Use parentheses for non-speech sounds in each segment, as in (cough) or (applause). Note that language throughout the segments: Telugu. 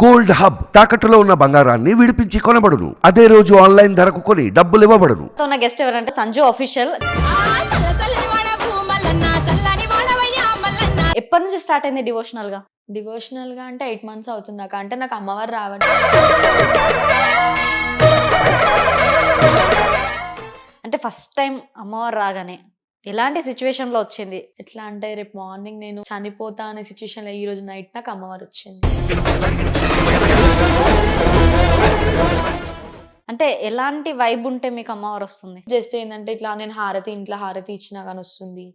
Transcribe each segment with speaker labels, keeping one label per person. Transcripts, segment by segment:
Speaker 1: గోల్డ్ హబ్ తాకట్టులో ఉన్న బంగారాన్ని విడిపించి కొనబడును. అదే రోజు ఆన్లైన్ ధరకు కొని డబ్బులు ఇవ్వబడును.
Speaker 2: గెస్ట్ ఎవరంటే సంజు అఫీషియల్
Speaker 3: ఆ చల్ల చల్లని వాడ భూమల్లన్న చల్లని వాడవయ్యా మల్లన్న
Speaker 2: ఎప్పటి నుంచి స్టార్ట్ అయింది
Speaker 4: డివోషనల్గా? డివోషనల్గా అంటే ఎయిట్ మంత్స్ అవుతుంది అక్క అంటే నాకు అమ్మవారు రావడం.
Speaker 2: అంటే ఫస్ట్ టైం అమ్మవారు రాగానే. ఎలాంటి సిచ్యువేషన్లో వచ్చింది?
Speaker 4: ఎట్లా అంటే రేపు మార్నింగ్ నేను చనిపోతా అనే సిచ్యువేషన్లో ఈ రోజు నైట్ నాకు అమ్మవారు వచ్చింది.
Speaker 2: అంటే ఎలాంటి వైబ్ ఉంటే మీకు అమ్మవారు వస్తుంది?
Speaker 4: జస్ట్ ఏంటంటే ఇట్లా నేను హారతి ఇంట్లో హారతి ఇచ్చినా కానీ వస్తుంది.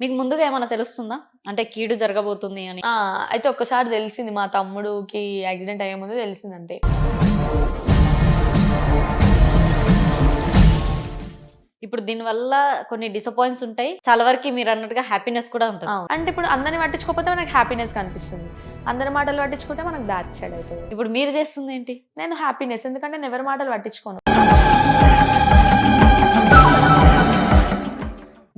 Speaker 2: మీకు ముందుగా ఏమైనా తెలుస్తుందా? అంటే కీడు జరగబోతుంది అని.
Speaker 4: ఆ, అయితే ఒక్కసారి తెలిసింది మా తమ్ముడుకి యాక్సిడెంట్ అయ్యే ముందు తెలిసింది అంతే
Speaker 2: ఇప్పుడు దీనివల్ల కొన్ని డిసప్పాయింట్స్ ఉంటాయి. చాలా వరకు మీరు అన్నట్టుగా హ్యాపీనెస్ కూడా ఉంటుంది.
Speaker 4: అంటే ఇప్పుడు అందరిని పట్టించుకోకపోతే మనకు హ్యాపీనెస్ కనిపిస్తుంది. అందరి మాటలు పట్టించుకుంటే మనకు డార్క్ సైడ్ అవుతుంది.
Speaker 2: ఇప్పుడు మీరు చేస్తుంది ఏంటి?
Speaker 4: నేను హ్యాపీనెస్ ఎందుకంటే నేను ఎవరి మాటలు పట్టించుకోను.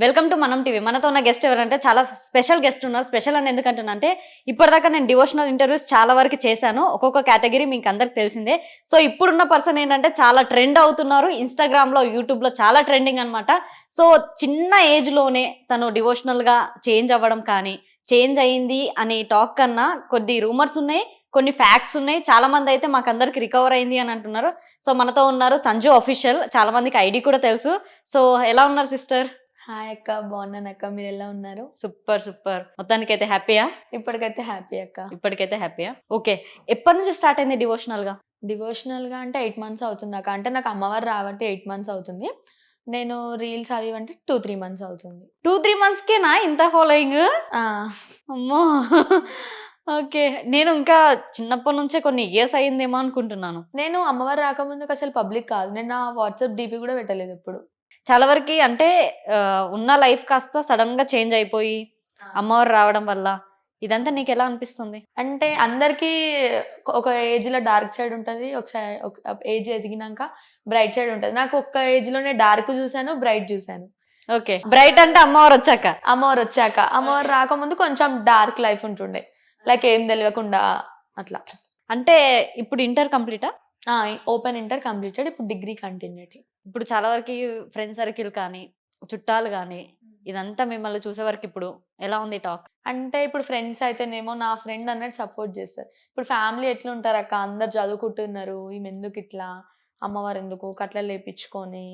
Speaker 2: వెల్కమ్ టు మనం టీవీ మనతో ఉన్న గెస్ట్ ఎవరంటే చాలా స్పెషల్ గెస్ట్ ఉన్నారు. స్పెషల్ అని ఎందుకంటున్నంటే ఇప్పటిదాకా నేను డివోషనల్ ఇంటర్వ్యూస్ చాలా వరకు చేశాను. ఒక్కొక్క కేటగిరీ మీకు అందరికి తెలిసిందే. సో ఇప్పుడున్న పర్సన్ ఏంటంటే చాలా ట్రెండ్ అవుతున్నారు. ఇన్స్టాగ్రామ్లో యూట్యూబ్లో చాలా ట్రెండింగ్ అనమాట సో చిన్న ఏజ్లోనే తను డివోషనల్గా చేంజ్ అవ్వడం కానీ చేంజ్ అయింది అనే టాక్ కన్నా కొద్ది రూమర్స్ ఉన్నాయి కొన్ని ఫ్యాక్ట్స్ ఉన్నాయి. చాలా మంది అయితే మాకు అందరికి రికవర్ అయింది అని అంటున్నారు. సో మనతో ఉన్నారు సంజు అఫీషియల్ చాలా మందికి ఐడి కూడా తెలుసు. సో ఎలా ఉన్నారు సిస్టర్
Speaker 4: హాయ్ అక్క బాగున్నాను అక్క. మీరు ఎలా ఉన్నారు?
Speaker 2: Super super. మొత్తానికి అయితే హ్యాపీయా?
Speaker 4: ఇప్పటికైతే హ్యాపీ అక్క.
Speaker 2: ఇప్పటికైతే హ్యాపీయా? ఓకే. ఎప్పటి నుంచి స్టార్ట్ అయింది
Speaker 4: డివోషనల్గా డివోషనల్గా అంటే ఎయిట్ మంత్స్ అవుతుంది అక్క. అంటే నాకు అమ్మవారు రాబట్టి ఎయిట్ మంత్స్ అవుతుంది. నేను రీల్స్ అవి అంటే టూ త్రీ మంత్స్ అవుతుంది.
Speaker 2: టూ త్రీ మంత్స్ కేనా ఇంత ఫాలోయింగ్? అమ్మో. ఓకే. నేను ఇంకా చిన్నప్పటి నుంచే కొన్ని ఇయర్స్ అయిందేమో అనుకుంటున్నాను.
Speaker 4: నేను అమ్మవారు రాకముందుకు అసలు పబ్లిక్ కాదు. నేను నా వాట్సాప్ డీపీ కూడా పెట్టలేదు ఎప్పుడు.
Speaker 2: చాలా వరకు అంటే ఉన్న లైఫ్ కాస్త సడన్గా చేంజ్ అయిపోయి అమ్మవారు రావడం వల్ల ఇదంతా నీకు ఎలా అనిపిస్తుంది?
Speaker 4: అంటే అందరికీ ఒక ఏజ్లో డార్క్ సైడ్ ఉంటుంది ఒక ఏజ్ ఎదిగినాక బ్రైట్ సైడ్ ఉంటుంది. నాకు ఒక్క ఏజ్లోనే డార్క్ చూసాను బ్రైట్ చూసాను
Speaker 2: ఓకే. బ్రైట్ అంటే అమ్మవారు వచ్చాక?
Speaker 4: అమ్మవారు వచ్చాక. అమ్మవారు రాకముందు కొంచెం డార్క్ లైఫ్ ఉంటుండే. లైక్ ఏం తెలియకుండా అట్లా.
Speaker 2: అంటే ఇప్పుడు ఇంటర్ కంప్లీటా?
Speaker 4: ఓపెన్ ఇంటర్ కంప్లీటెడ్ ఇప్పుడు డిగ్రీ కంటిన్యూటీ.
Speaker 2: ఇప్పుడు చాలా వరకు ఫ్రెండ్ సర్కిల్ కానీ చుట్టాలు కానీ ఇదంతా మిమ్మల్ని చూసే వరకు ఇప్పుడు ఎలా ఉంది టాక్?
Speaker 4: అంటే ఇప్పుడు ఫ్రెండ్స్ అయితేనేమో నా ఫ్రెండ్ అన్నట్టు సపోర్ట్ చేస్తారు. ఇప్పుడు ఫ్యామిలీ ఎట్లా ఉంటారు అక్క? అందరు చదువుకుంటున్నారు ఈమె ఎందుకు ఇట్లా? అమ్మవారు ఎందుకు? కట్ల లేపించుకొని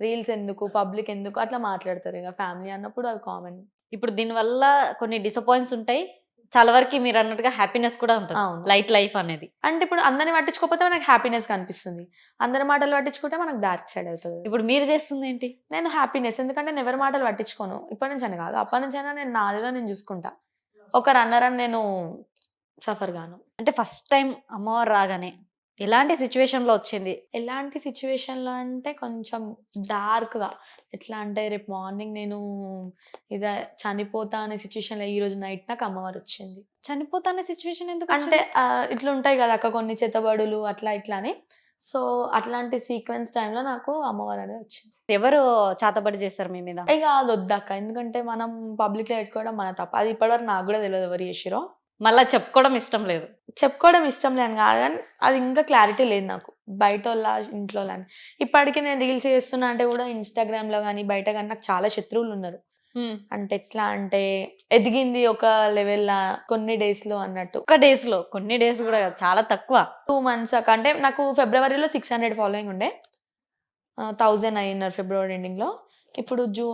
Speaker 4: రీల్స్ ఎందుకు? పబ్లిక్ ఎందుకు? అట్లా మాట్లాడతారు ఇక ఫ్యామిలీ అన్నప్పుడు అది కామన్.
Speaker 2: ఇప్పుడు దీనివల్ల కొన్ని డిసప్పాయింట్స్ ఉంటాయి? చాలా వరకు మీరు అన్నట్టుగా హ్యాపీనెస్ కూడా ఉంటుంది. లైట్ లైఫ్ అనేది.
Speaker 4: అంటే ఇప్పుడు అందరిని పట్టించుకోకపోతే మనకు హ్యాపీనెస్ కనిపిస్తుంది. అందరి మాటలు పట్టించుకుంటే మనకు డార్క్ సైడ్ అవుతుంది.
Speaker 2: ఇప్పుడు మీరు చేస్తుంది ఏంటి?
Speaker 4: నేను హ్యాపీనెస్ ఎందుకంటే నేను ఎవరి మాటలు పట్టించుకోను? ఇప్పటి నుంచి అని కాదు. అప్పటి నుంచి అయినా నేను నాదేదో నేను చూసుకుంటా. ఒకరు అన్నారని నేను సఫర్ గాను.
Speaker 2: అంటే ఫస్ట్ టైం అమ్మవారు రాగానే ఎలాంటి సిచ్యువేషన్లో వచ్చింది?
Speaker 4: ఎలాంటి situation లో అంటే కొంచెం dark గా ఎట్లా అంటే రేపు మార్నింగ్ నేను ఇదే చనిపోతా అనే సిచ్యువేషన్లో ఈ రోజు నైట్ నాకు అమ్మవారు వచ్చింది.
Speaker 2: చనిపోతానే సిచ్యువేషన్ ఎందుకు
Speaker 4: అంటే ఇట్లా ఉంటాయి కదా అక్క కొన్ని చెత్తబడులు అట్లా ఇట్లా అని. సో అట్లాంటి సీక్వెన్స్ టైంలో నాకు అమ్మవారు అనేది వచ్చింది.
Speaker 2: ఎవరు చాతబడి చేస్తారు మీ మీద?
Speaker 4: ఇక అది వద్దక్క. ఎందుకంటే మనం పబ్లిక్లో పెట్టుకోవడం మన తప్ప. అది ఇప్పటివరకు నాకు కూడా తెలియదు ఎవరు చేసిరో
Speaker 2: మళ్ళా చెప్పుకోవడం ఇష్టం లేదు.
Speaker 4: చెప్పుకోవడం ఇష్టం లేని కాదు కానీ అది ఇంకా క్లారిటీ లేదు నాకు. బయట వాళ్ళ ఇంట్లో అని ఇప్పటికీ నేను రీల్స్ చేస్తున్నా అంటే కూడా ఇన్స్టాగ్రామ్లో కానీ బయట కానీ నాకు చాలా శత్రువులు ఉన్నారు. అంటే ఎట్లా అంటే ఎదిగింది ఒక లెవెల్ కొన్ని డేస్లో అన్నట్టు.
Speaker 2: ఒక్క డేస్లో కొన్ని డేస్ కూడా కాదు, చాలా తక్కువ.
Speaker 4: టూ మంత్స్ అంటే నాకు ఫిబ్రవరిలో సిక్స్ హండ్రెడ్ ఫాలోయింగ్ ఉండే. థౌజండ్ అయినారు ఫిబ్రవరి ఎండింగ్లో ఇప్పుడు జూ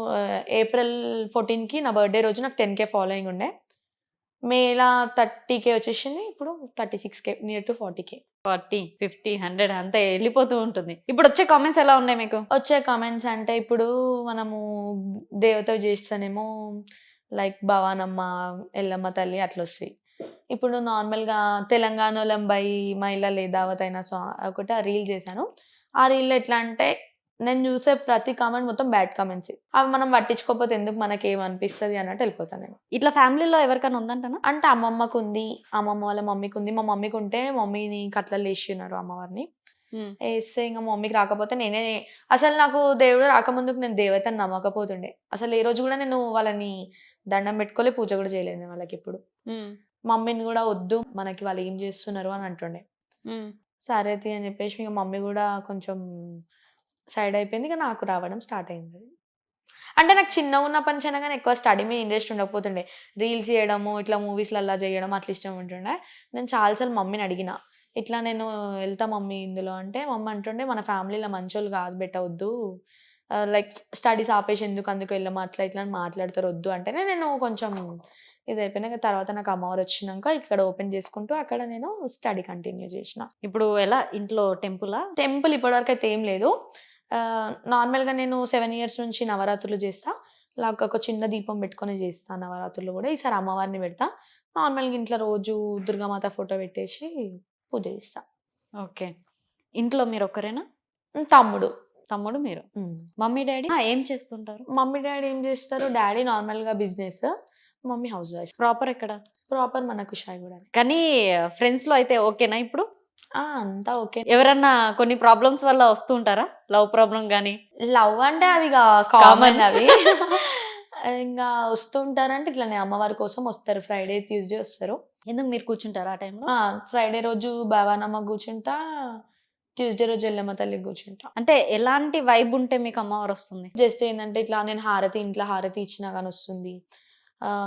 Speaker 4: ఏప్రిల్ ఫోర్టీన్కి నా బర్త్డే రోజు నాకు టెన్ కే ఫాలోయింగ్ ఉండే. మేలా థర్టీ కే వచ్చేసింది. ఇప్పుడు thirty six K near to forty K
Speaker 2: forty fifty hundred అంతే వెళ్ళిపోతూ ఉంటుంది. ఇప్పుడు వచ్చే కామెంట్స్ ఎలా ఉన్నాయి మీకు?
Speaker 4: వచ్చే కామెంట్స్ అంటే ఇప్పుడు మనము దేవత చేస్తేనేమో లైక్ భవానమ్మ ఎల్లమ్మ తల్లి అట్లా వస్తాయి ఇప్పుడు నార్మల్గా తెలంగాణలో బై మహిళ లేదావత్ అయిన సా ఒకటి ఆ రీల్ చేశాను. ఆ రీల్లో ఎట్లా అంటే నేను చూసే ప్రతి కామెంట్ మొత్తం బ్యాడ్ కామెంట్స్ అవి మనం పట్టించుకోకపోతే ఎందుకు మనకి ఏమనిపిస్తుంది అన్నట్టు వెళ్ళిపోతాను నేను.
Speaker 2: ఇట్లా ఫ్యామిలీలో ఎవరికైనా ఉందంటనా?
Speaker 4: అంటే అమ్మమ్మకు ఉంది అమ్మమ్మ వాళ్ళ మమ్మీకి ఉంది మా మమ్మీకి ఉంటే మమ్మీని కట్లలు వేసినారు అమ్మవారిని. వేస్తే ఇంకా మా మమ్మీకి రాకపోతే నేనే అసలు నాకు దేవుడు రాకముందుకు నేను దేవతని నమ్మకపోతుండే. అసలు ఏ రోజు కూడా నేను వాళ్ళని దండం పెట్టుకోలే పూజ కూడా చేయలేదు నేను వాళ్ళకి ఇప్పుడు. మమ్మీని కూడా వద్దు మనకి వాళ్ళు ఏం చేస్తున్నారు అని అంటుండే. సరే అని చెప్పేసి ఇంకా మమ్మీ కూడా కొంచెం సైడ్ అయిపోయింది. ఇక నాకు రావడం స్టార్ట్ అయింది. అంటే నాకు చిన్న ఉన్న పని చేయనా కానీ ఎక్కువ స్టడీ మీద ఇంట్రెస్ట్ ఉండకపోతుండే. రీల్స్ చేయడము ఇట్లా మూవీస్లల్లా చేయడం అట్లా ఇష్టం ఉంటుండే. నేను చాలాసార్లు మమ్మీని అడిగిన ఇట్లా నేను వెళ్తా మమ్మీ ఇందులో అంటే మమ్మీ అంటుండే మన ఫ్యామిలీలో మంచోళ్ళు కాదు పెట్టవద్దు లైక్ స్టడీస్ ఆపేసి ఎందుకు అందుకు వెళ్ళమా? అట్లా ఇట్లా మాట్లాడతారు వద్దు అంటేనే నేను కొంచెం ఇది అయిపోయినాక తర్వాత నాకు అమ్మవారు వచ్చినాక ఇక్కడ ఓపెన్ చేసుకుంటూ అక్కడ నేను స్టడీ కంటిన్యూ చేసిన.
Speaker 2: ఇప్పుడు ఎలా? ఇంట్లో టెంపులా?
Speaker 4: టెంపుల్ ఇప్పటివరకు అయితే ఏం లేదు. నార్మల్గా నేను సెవెన్ ఇయర్స్ నుంచి నవరాత్రులు చేస్తా. లాగా ఒక చిన్న దీపం పెట్టుకొని చేస్తా నవరాత్రులు కూడా. ఈసారి అమ్మవారిని పెడతా. నార్మల్గా ఇంట్లో రోజు దుర్గామాత ఫోటో పెట్టేసి పూజ చేస్తా.
Speaker 2: ఓకే. ఇంట్లో మీరు ఒక్కరేనా?
Speaker 4: తమ్ముడు.
Speaker 2: తమ్ముడు మీరు. Mummy daddy? ఏం చేస్తుంటారు?
Speaker 4: మమ్మీ డాడీ ఏం చేస్తారు? డాడీ నార్మల్గా business mummy house wife.
Speaker 2: Proper ఎక్కడ?
Speaker 4: ప్రాపర్ మన కుషాయి కూడా
Speaker 2: కానీ ఫ్రెండ్స్లో అయితే ఓకేనా ఇప్పుడు?
Speaker 4: అంతా ఓకే.
Speaker 2: ఎవరన్నా కొన్ని ప్రాబ్లమ్స్ వల్ల వస్తూ ఉంటారా? లవ్ ప్రాబ్లం గానీ?
Speaker 4: లవ్ అంటే అవి కామన్ అవి. (laughs) ఇంకా వస్తుంటారంటే ఇట్లానే అమ్మవారి కోసం వస్తారు. ఫ్రైడే ట్యూస్డే వస్తారు.
Speaker 2: ఎందుకు మీరు కూర్చుంటారా ఆ టైంలో
Speaker 4: ఫ్రైడే రోజు బాబానమ్మ కూర్చుంటా ట్యూస్డే రోజు ఎల్లమ్మ తల్లి కూర్చుంటా.
Speaker 2: అంటే ఎలాంటి వైబ్ ఉంటే మీకు అమ్మవారు వస్తుంది?
Speaker 4: జస్ట్ ఏంటంటే ఇట్లా నేను హారతి ఇంట్లో హారతి ఇచ్చినా కానీ వస్తుంది.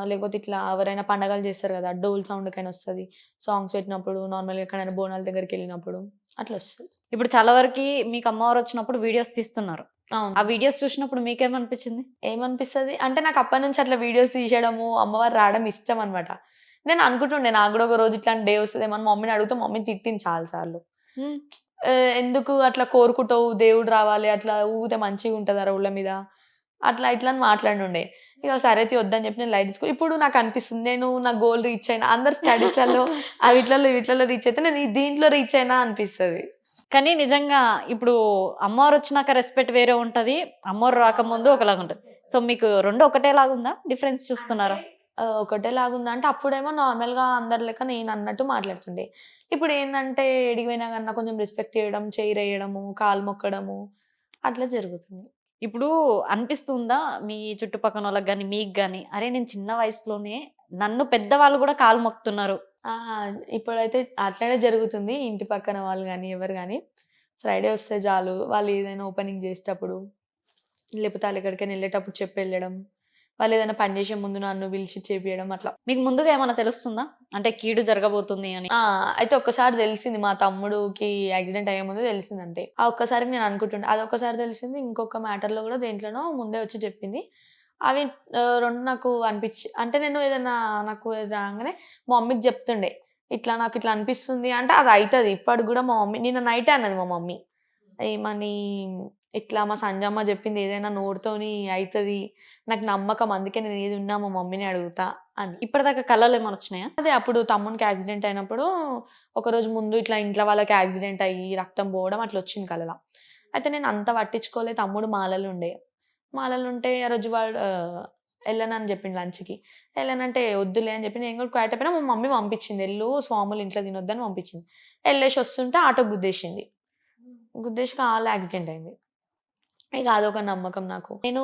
Speaker 4: లేకపోతే ఇట్లా ఎవరైనా పండగలు చేస్తారు కదా డోల్ సౌండ్ కైనా వస్తుంది సాంగ్స్ పెట్టినప్పుడు నార్మల్గా ఎక్కడైనా బోనాల దగ్గరికి వెళ్ళినప్పుడు అట్లా వస్తుంది.
Speaker 2: ఇప్పుడు చాలా వరకు మీకు అమ్మవారు వచ్చినప్పుడు వీడియోస్ తీస్తున్నారు. ఆ
Speaker 4: అవును
Speaker 2: వీడియోస్ చూసినప్పుడు మీకేమనిపించింది?
Speaker 4: ఏమనిపిస్తుంది? అంటే నాకు అప్పటి నుంచి అట్లా వీడియోస్ తీసేయడము అమ్మవారు రావడం ఇష్టం అనమాట నేను అనుకుంటుండే నాకు కూడా ఒక రోజు ఇట్లాంటి డే వస్తుంది మన మమ్మీని అడిగితే మమ్మీ తిట్టింది చాలా సార్లు. ఆ, ఎందుకు అట్లా కోరుకుంటావు? దేవుడు రావాలి అట్లా ఊగితే మంచిగా ఉంటుంది ఆ రోడ్ల మీద? అట్లా ఇట్లా అని మాట్లాడుండే. ఇక సరే వద్దని చెప్పి నేను లైట్ తీసుకో ఇప్పుడు నాకు అనిపిస్తుంది నేను నా గోల్ రీచ్ అయినా అందరు స్టడీస్లలో (laughs) ఆ వీటిలలో వీటిలలో రీచ్ అయితే నేను ఈ దీంట్లో రీచ్ అయినా అనిపిస్తుంది.
Speaker 2: కానీ నిజంగా ఇప్పుడు అమ్మవారు వచ్చినాక రెస్పెక్ట్ వేరే ఉంటది అమ్మవారు రాకముందు ఒకలాగా ఉంటది. సో మీకు రెండు ఒకటేలాగా ఉందా? డిఫరెన్స్ చూస్తున్నారా?
Speaker 4: ఒకటేలాగుంది అంటే అప్పుడేమో నార్మల్గా అందరి లెక్క నేను అన్నట్టు మాట్లాడుతుండే. ఇప్పుడు ఏంటంటే ఎడిగిపోయినా కన్నా కొంచెం రెస్పెక్ట్ చేయడం చేయి వేయడము కాలు మొక్కడము అట్లా జరుగుతుంది.
Speaker 2: ఇప్పుడు అనిపిస్తుందా? మీ చుట్టుపక్కల వాళ్ళకి కానీ మీకు కానీ అరే నేను చిన్న వయసులోనే నన్ను పెద్దవాళ్ళు కూడా కాలు మొక్కుతున్నారు.
Speaker 4: ఇప్పుడైతే అట్లనే జరుగుతుంది. ఇంటి పక్కన వాళ్ళు కానీ ఎవరు కానీ ఫ్రైడే వస్తే చాలు. వాళ్ళు ఏదైనా ఓపెనింగ్ చేసేటప్పుడు లేకపోతే వాళ్ళు ఎక్కడికైనా వెళ్ళేటప్పుడు చెప్పి వెళ్ళడం. వాళ్ళు ఏదైనా పని చేసే ముందు నన్ను పిలిచి చేపియడం అట్లా.
Speaker 2: మీకు ముందుగా ఏమైనా తెలుస్తుందా? అంటే కీడు జరగబోతుంది అని.
Speaker 4: అయితే ఒక్కసారి తెలిసింది మా తమ్ముడుకి యాక్సిడెంట్ అయ్యే ముందు తెలిసింది అంతే. ఆ ఒక్కసారి నేను అనుకుంటుండే అది ఒక్కసారి తెలిసింది ఇంకొక మ్యాటర్లో కూడా దేంట్లోనో ముందే వచ్చి చెప్పింది. అవి రెండు నాకు అనిపించి అంటే నేను ఏదైనా నాకు రాగానే మా మమ్మీకి చెప్తుండే ఇట్లా నాకు ఇట్లా అనిపిస్తుంది అంటే అది అవుతుంది ఇప్పటికి కూడా మా మమ్మీ నిన్న నైట్ అన్నది మా మమ్మీ. ఏమని ఇట్లా మా సంజమ్మ చెప్పింది ఏదైనా నోరుతోని అవుతుంది నాకు నమ్మకం అందుకే నేను ఏది ఉన్నా మా మమ్మీని అడుగుతా అని.
Speaker 2: ఇప్పటిదాకా కళలు ఏమైనా వచ్చినాయా?
Speaker 4: అదే అప్పుడు తమ్మునికి యాక్సిడెంట్ అయినప్పుడు ఒకరోజు ముందు ఇట్లా ఇంట్లో వాళ్ళకి యాక్సిడెంట్ అయ్యి రక్తం పోవడం అట్లా వచ్చింది కళల అయితే నేను అంత పట్టించుకోలే తమ్ముడు మాలలు ఉండే. మాలలు ఉంటే ఆ రోజు వాడు వెళ్ళనని చెప్పిండు లంచ్కి వెళ్ళనంటే వద్దులే అని చెప్పి నేను కూడా క్వాట్ అయిపోయినా మా మమ్మీ పంపించింది. వెళ్ళు స్వాములు ఇంట్లో తినొద్దని పంపించింది. వెళ్ళేసి వస్తుంటే ఆటో గుద్దేసింది. గుద్దేసి కాలు యాక్సిడెంట్ అయింది. ఇక అదొక నమ్మకం నాకు. నేను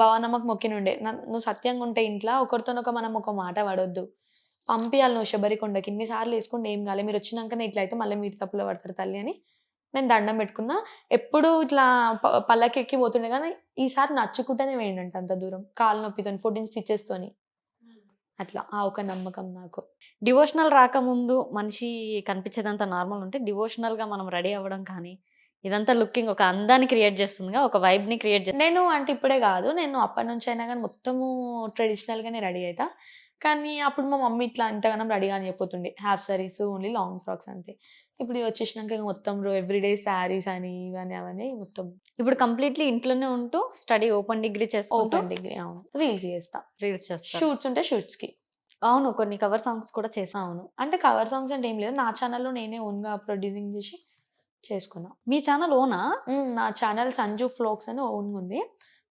Speaker 4: భవానమ్మకి మొక్కినుండే నువ్వు సత్యంగా ఉంటే ఇంట్లో ఒకరితోనొక మనం ఒక మాట పడొద్దు. పంపియాలి నువ్వు శబరికొండకి ఇన్నిసార్లు వేసుకుంటే ఏం కాలే. మీరు వచ్చినాకనే ఇట్లా అయితే మళ్ళీ మీరు తప్పులో పడతారు తల్లి అని నేను దండం పెట్టుకున్నా. ఎప్పుడు ఇట్లా పల్లకి ఎక్కి పోతుండే కానీ ఈసారి నచ్చుకుంటేనే వేయండి అంత దూరం. కాలు నొప్పితో ఫోర్టీన్ స్టిచ్చెస్తోని అట్లా. ఆ ఒక నమ్మకం నాకు.
Speaker 2: డివోషనల్ రాకముందు మనిషి కనిపించేదంతా నార్మల్ ఉంటే డివోషనల్గా మనం రెడీ అవ్వడం కానీ ఇదంతా లుకింగ్ ఒక అందాన్ని క్రియేట్ చేస్తుందిగా ఒక వైబ్ని క్రియేట్ చేస్తుంది.
Speaker 4: నేను అంటే ఇప్పుడే కాదు నేను అప్పటి నుంచి అయినా కానీ మొత్తము ట్రెడిషనల్ గానే రెడీ అవుతా కానీ అప్పుడు మా మమ్మీ ఇట్లా ఇంతగానం రెడీగా అని చెప్పిపోతుండే half saris only long frocks అంతే. ఇప్పుడు వచ్చేసినాక ఇంకా మొత్తం ఎవ్రీడే శారీస్ అని ఇవన్నీ అవన్నీ మొత్తం.
Speaker 2: ఇప్పుడు కంప్లీట్లీ ఇంట్లోనే ఉంటూ స్టడీ ఓపెన్ డిగ్రీ చేసుకుంటూ
Speaker 4: ఓపెన్ డిగ్రీ అవును. రీల్స్ చేస్తా.
Speaker 2: రీల్స్ చేస్తాను
Speaker 4: షూట్స్ ఉంటే షూట్స్కి.
Speaker 2: అవును కొన్ని కవర్ సాంగ్స్ కూడా చేసాను
Speaker 4: అవును. అంటే కవర్ సాంగ్స్ అంటే ఏం లేదు. నా ఛానల్లో నేనే ఓన్గా ప్రొడ్యూసింగ్ చేసి చేసుకున్నా.
Speaker 2: మీ ఛానల్ ఓనా?
Speaker 4: నా ఛానల్ సంజు ఫ్లోక్స్ అని ఓన్ ఉంది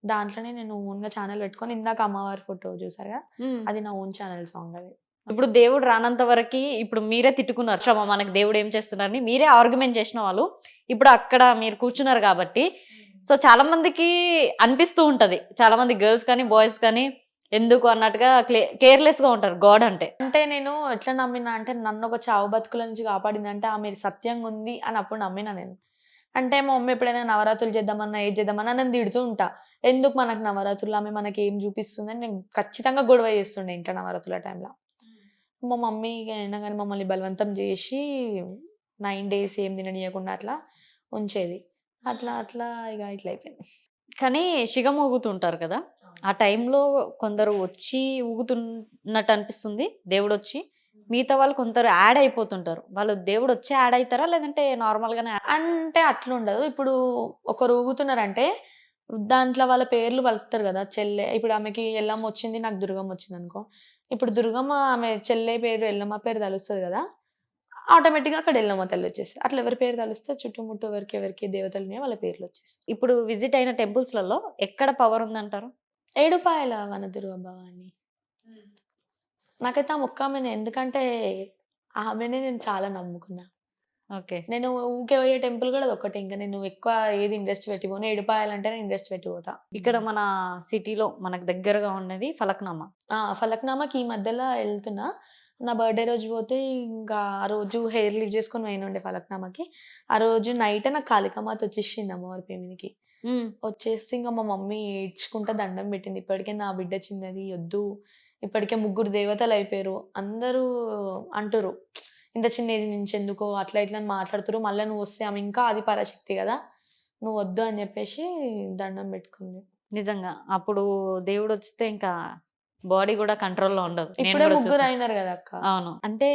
Speaker 4: దాంట్లోనే నేను ఓన్గా ఛానల్ పెట్టుకొని ఇందాక అమ్మవారి ఫోటో చూసారు కదా? అది నా ఓన్ ఛానల్ సాంగ్ అది.
Speaker 2: ఇప్పుడు దేవుడు రానంత వరకు ఇప్పుడు మీరే తిట్టుకున్నారు. శ్రమ మనకి దేవుడు ఏం చేస్తున్నారని మీరే ఆర్గ్యుమెంట్ చేసిన వాళ్ళు ఇప్పుడు అక్కడ మీరు కూర్చున్నారు కాబట్టి. సో చాలా మందికి అనిపిస్తూ ఉంటది. చాలా మంది గర్ల్స్ కానీ బాయ్స్ కానీ ఎందుకు అన్నట్టుగా కేర్లెస్గా ఉంటారు గాడ్ అంటే.
Speaker 4: అంటే నేను ఎట్లా నమ్మినా అంటే నన్ను ఒక చావు బతుకుల నుంచి కాపాడింది అంటే ఆమె సత్యంగా ఉంది అని అప్పుడు నమ్మినా నేను. అంటే మా మమ్మీ ఎప్పుడైనా నవరాత్రులు చేద్దామన్నా ఏది చేద్దామన్నా నేను తిడుతూ ఉంటా. ఎందుకు మనకు నవరాత్రులు? ఆమె మనకి ఏం చూపిస్తుంది? అని నేను ఖచ్చితంగా గొడవ చేస్తుండే ఇంట్లో నవరాత్రుల టైంలో. మా మమ్మీ అయినా కానీ మమ్మల్ని బలవంతం చేసి నైన్ డేస్ ఏం తిననీయకుండా అట్లా ఉంచేది. అట్లా అట్లా ఇక ఇట్లా అయిపోయింది.
Speaker 2: కానీ శిగం ఊగుతుంటారు కదా? ఆ టైంలో కొందరు వచ్చి ఊగుతున్నట్టు అనిపిస్తుంది దేవుడు వచ్చి మిగతా వాళ్ళు కొందరు యాడ్ అయిపోతుంటారు. వాళ్ళు దేవుడు వచ్చి యాడ్ అవుతారా లేదంటే నార్మల్ గానే
Speaker 4: అంటే అట్లా ఉండదు ఇప్పుడు ఒకరు ఊగుతున్నారంటే దాంట్లో వాళ్ళ పేర్లు పలుకుతారు కదా? చెల్లె ఇప్పుడు ఆమెకి ఎల్లమ్మ వచ్చింది నాకు దుర్గమ్మ వచ్చింది అనుకో ఇప్పుడు దుర్గమ్మ ఆమె చెల్లె పేరు ఎల్లమ్మ పేరు తలుస్తుంది కదా? ఆటోమేటిక్గా అక్కడ ఎల్లమ్మ తల్లి వచ్చేస్తుంది. అట్లా ఎవరి పేరు తలుస్తే చుట్టుముట్టు ఎవరికి ఎవరికి దేవతలు ఉన్నాయో వాళ్ళ పేర్లు వచ్చేస్తాయి.
Speaker 2: ఇప్పుడు విజిట్ అయిన temples లలో ఎక్కడ పవర్ ఉందంటారు?
Speaker 4: ఏడుపాయల వన దుర్గ భవాని. నాకైతే ఆ మొక్క ఆమెను ఎందుకంటే ఆమెనే నేను చాలా నమ్ముకున్నా.
Speaker 2: ఓకే.
Speaker 4: నేను ఊకే పోయే టెంపుల్ కూడా అది ఒక్కటే ఇంకా నేను ఎక్కువ ఏది ఇంట్రెస్ట్ పెట్టిపోను. ఏడుపాయాలంటే నేను ఇంట్రెస్ట్ పెట్టిపోతా.
Speaker 2: ఇక్కడ మన సిటీలో మనకు దగ్గరగా ఉన్నది ఫలక్నామా?
Speaker 4: ఆ, ఫలక్నామాకి ఈ మధ్యలో వెళ్తున్నా. నా బర్త్డే రోజు పోతే ఇంకా ఆ రోజు హెయిర్ లివ్ చేసుకొని పోయిన ఉండే ఫలక్నామాకి. ఆ రోజు నైట్ నాకు కాళికామాత వచ్చేసింది అమ్మవారి పేమినికి వచ్చేసి ఇంకా మా మమ్మీ ఏడ్చుకుంటా దండం పెట్టింది. ఇప్పటికే నా బిడ్డ చిన్నది వద్దు. ఇప్పటికే ముగ్గురు దేవతలు అయిపోయారు. అందరూ అంటారు ఇంత చిన్న ఏజ్ నుంచి ఎందుకో అట్లా ఇట్లా మాట్లాడుతారు మళ్ళీ నువ్వు వస్తే ఆమె ఇంకా అది పరాశక్తి కదా. నువ్వు వద్దు అని చెప్పేసి దండం పెట్టుకుంది.
Speaker 2: నిజంగా. అప్పుడు దేవుడు వస్తే ఇంకా బాడీ కూడా కంట్రోల్లో ఉండదు.
Speaker 4: ఇప్పుడే ముగ్గురు. అయినారు కదా అక్క.
Speaker 2: అవును. అంటే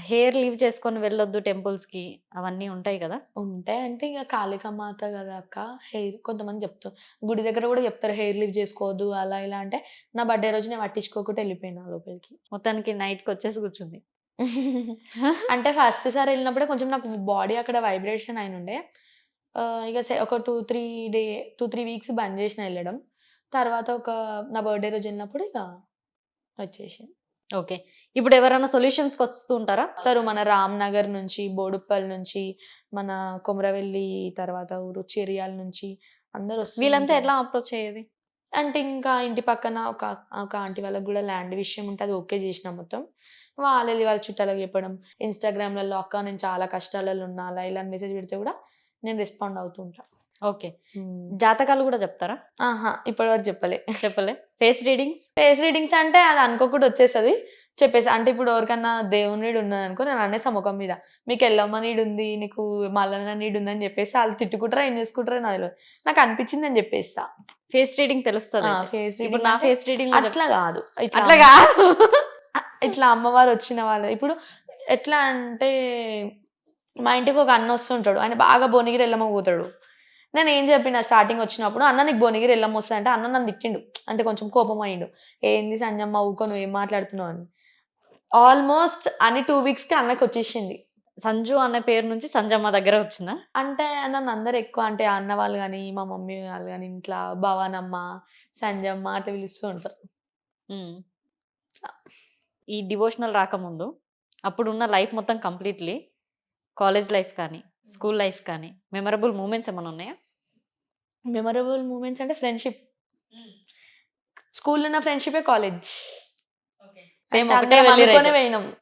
Speaker 2: హెయిర్ లీవ్ చేసుకొని వెళ్ళొద్దు temples కి అవన్నీ ఉంటాయి కదా?
Speaker 4: ఉంటాయి. అంటే ఇక కాళికామాత కదా అక్క. హెయిర్ కొంతమంది చెప్తారు. గుడి దగ్గర కూడా చెప్తారు హెయిర్ లివ్ చేసుకోవద్దు అలా ఇలా అంటే నా బర్త్డే రోజు నేను పట్టించుకోకుండా వెళ్ళిపోయినా లోపలికి.
Speaker 2: మొత్తానికి night కి వచ్చేసి కూర్చుంది. (laughs)
Speaker 4: అంటే ఫస్ట్ సారి వెళ్ళినప్పుడే కొంచెం నాకు బాడీ అక్కడ వైబ్రేషన్ అయిన ఉండే ఇక ఒక two three day two three weeks బంద్ చేసిన వెళ్ళడం. తర్వాత ఒక నా బర్త్డే రోజు వెళ్ళినప్పుడు ఇక వచ్చేసి
Speaker 2: ఓకే. ఇప్పుడు ఎవరైనా solutions కి వస్తూ ఉంటారా
Speaker 4: వస్తారు మన రామ్ నగర్ నుంచి బోడుప్పల్ నుంచి మన కొమరవెల్లి తర్వాత ఊరు చెరియాల నుంచి అందరు వస్తూ
Speaker 2: వీళ్ళంతా. ఎట్లా అప్రోచ్ అయ్యేది?
Speaker 4: అంటే ఇంకా ఇంటి పక్కన ఒక ఒక ఆంటీ వాళ్ళకి కూడా ల్యాండ్ విషయం ఉంటే అది ఓకే చేసిన మొత్తం. వాళ్ళు వెళ్ళి చుట్టాలకు చెప్పడం ఇన్స్టాగ్రామ్లలో అక్క నేను చాలా కష్టాలలో ఉన్నా అలా ఇలా మెసేజ్ పెడితే కూడా నేను రెస్పాండ్ అవుతూ ఉంటా.
Speaker 2: ఓకే. జాతకాలు కూడా చెప్తారా?
Speaker 4: ఆహా ఇప్పటివరకు చెప్పలే.
Speaker 2: చెప్పలే. Face readings?
Speaker 4: ఫేస్ రీడింగ్స్ అంటే అది అనుకోకుండా వచ్చేస్తుంది. చెప్పేసి అంటే ఇప్పుడు ఎవరికన్నా దేవుని నీడు ఉన్నది అనుకో నేను అనేసా ముఖం మీద. మీకు ఎల్లమ్మ నీడు ఉంది నీకు మల్లన్న నీడు ఉంది అని చెప్పేసి వాళ్ళు తిట్టుకుంటారా ఏం చేసుకుంటారా నాది నాకు అనిపించింది అని చెప్పేస్తా.
Speaker 2: ఫేస్ రీడింగ్ తెలుస్తుంది
Speaker 4: ఫేస్
Speaker 2: నా ఫేస్ రీడింగ్
Speaker 4: అట్లా కాదు. ఇట్లా
Speaker 2: అట్లా కాదు. (laughs)
Speaker 4: ఇట్లా అమ్మవారు వచ్చిన వాళ్ళు. ఇప్పుడు ఎట్లా అంటే మా ఇంటికి ఒక అన్న వస్తుంటాడు. ఆయన బాగా భువనగిరి ఎల్లమ్మ పోతాడు. నేను ఏం చెప్పిన స్టార్టింగ్ వచ్చినప్పుడు అన్న నీకు భువనగిరి ఎల్లమ్మ వస్తుంది అంటే అన్న నన్ను తిట్టిండు. అంటే కొంచెం కోపం అయ్యిండు. ఏంది సంజమ్మ ఊకో నువ్వు ఏం మాట్లాడుతున్నావు అని. ఆల్మోస్ట్ అని టూ వీక్స్కి అన్నకి వచ్చేసింది.
Speaker 2: సంజు అనే పేరు నుంచి సంజమ్మ దగ్గర వచ్చిందా?
Speaker 4: అంటే నన్ను అందరు ఎక్కువ అంటే అన్న వాళ్ళు కానీ మా మమ్మీ వాళ్ళు కానీ ఇంట్లో భవానమ్మ సంజమ్మ అట్లా పిలుస్తూ ఉంటారు.
Speaker 2: ఈ డివోషనల్ రాకముందు అప్పుడున్న లైఫ్ మొత్తం కంప్లీట్లీ కాలేజ్ లైఫ్ కానీ స్కూల్ లైఫ్ కానీ మెమరబుల్ మూమెంట్స్ ఏమైనా ఉన్నాయా?
Speaker 4: మెమరబుల్ మూమెంట్స్ అంటే ఫ్రెండ్షిప్. స్కూల్లో ఉన్న ఫ్రెండ్షిపే కాలేజ్.
Speaker 2: సేమ్ ఒకటే
Speaker 4: అనుకునే పోయినాం.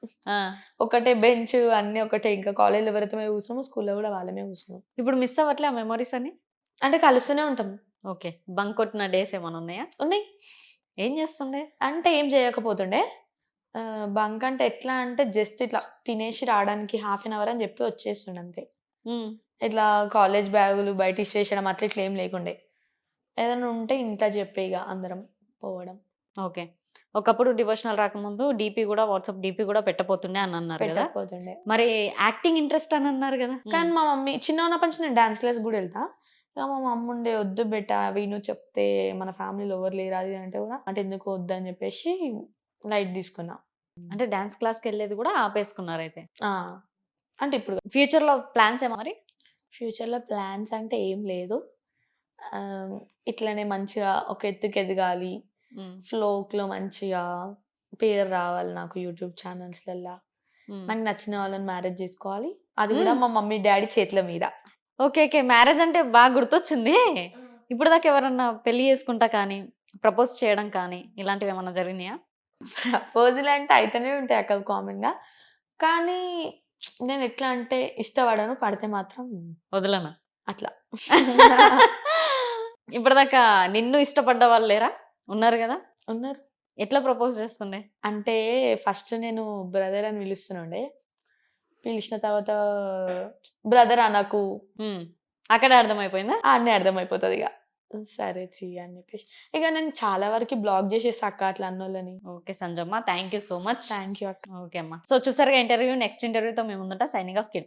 Speaker 4: ఒకటే బెంచ్ అన్ని ఒకటే. ఇంకా కాలేజ్లో ఎవరితో కూర్చున్నాము స్కూల్లో కూడా వాళ్ళమే కూర్చున్నాం.
Speaker 2: ఇప్పుడు మిస్ అవ్వట్లే ఆ మెమరీస్ అని
Speaker 4: అంటే కలుస్తూనే ఉంటాం.
Speaker 2: ఓకే. బంక్ కొట్టిన డేస్ ఏమైనా ఉన్నాయా?
Speaker 4: ఉన్నాయి.
Speaker 2: ఏం చేస్తుండే?
Speaker 4: అంటే ఏం చేయకపోతుండే. బంక్ అంటే ఎట్లా అంటే జస్ట్ ఇట్లా తినేసి రావడానికి హాఫ్ అన్ అవర్ అని చెప్పి వచ్చేస్తుండే అంతే. ఇట్లా కాలేజ్ బ్యాగులు బయట ఇచ్చేసడం అట్లా ఇట్లా ఏం లేకుండే. ఏదైనా ఉంటే ఇంట్లో చెప్పే ఇక అందరం పోవడం.
Speaker 2: ఓకే. ఒకప్పుడు డివోషనల్ రాకముందు డిపి కూడా వాట్సాప్ డిపి కూడా పెట్టపోతుండే అని అన్నారు కదా? మరి యాక్టింగ్ ఇంట్రెస్ట్ అని అన్నారు కదా?
Speaker 4: కానీ మా మమ్మీ చిన్న ఉన్నప్పటి నుంచి నేను డాన్స్ క్లాస్ కూడా వెళ్తా. ఇక మా మమ్మీ ఉండే వద్దు బెట్ట నువ్వు చెప్తే మన ఫ్యామిలీలో ఎవరు లేరు అది అంటే కూడా అంటే ఎందుకు వద్దు అని చెప్పేసి లైట్ తీసుకున్నా.
Speaker 2: అంటే డాన్స్ క్లాస్కి వెళ్ళేది కూడా ఆపేసుకున్నారు అయితే
Speaker 4: అంటే ఇప్పుడు
Speaker 2: ఫ్యూచర్లో ప్లాన్స్ ఏమో మరి?
Speaker 4: ఫ్యూచర్లో ప్లాన్స్ అంటే ఏం లేదు. ఇట్లనే మంచిగా ఒక ఎత్తుకు ఎదగాలి. ఫ్లోక్లో మంచిగా పేరు రావాలి నాకు యూట్యూబ్ ఛానల్స్లల్లా. నాకు నచ్చిన వాళ్ళని మ్యారేజ్ చేసుకోవాలి. అది కూడా. మా మమ్మీ డాడీ చేతుల మీద.
Speaker 2: Okay okay. మ్యారేజ్ అంటే బాగా గుర్తొచ్చింది. ఇప్పుడు దాకా ఎవరన్నా పెళ్ళి చేసుకుంటా కానీ ప్రపోజ్ చేయడం కానీ ఇలాంటివి ఏమన్నా జరిగినాయా?
Speaker 4: ప్రపోజల్ అంటే అయితేనే ఉంటాయి అక్కడ కామన్గా కానీ నేను ఎట్లా అంటే ఇష్టపడను పడితే మాత్రం
Speaker 2: వదలనా.
Speaker 4: అట్లా. (laughs)
Speaker 2: ఇప్పటిదాకా నిన్ను ఇష్టపడ్డ వాళ్ళు లేరా? ఉన్నారు కదా?
Speaker 4: ఉన్నారు.
Speaker 2: ఎట్లా ప్రపోజ్ చేస్తుండే?
Speaker 4: అంటే ఫస్ట్ నేను బ్రదర్ అని పిలుస్తుండే. పిలిచిన తర్వాత బ్రదర్ అనకు
Speaker 2: అక్కడే అర్థమైపోయిందా?
Speaker 4: అన్నీ అర్థమైపోతుంది ఇక సరే చెయ్యి అని చెప్పేసి ఇక నేను చాలా వరకు బ్లాక్ చేసేసి అక్క అట్లా అన్నోళ్ళని.
Speaker 2: Okay Sanjamma thank you so much.
Speaker 4: Thank you అక్క.
Speaker 2: ఓకే అమ్మా. సో చూసారుగా ఇంటర్వ్యూ నెక్స్ట్ ఇంటర్వ్యూతో మేము ముందుంటా. Signing off Keerthi.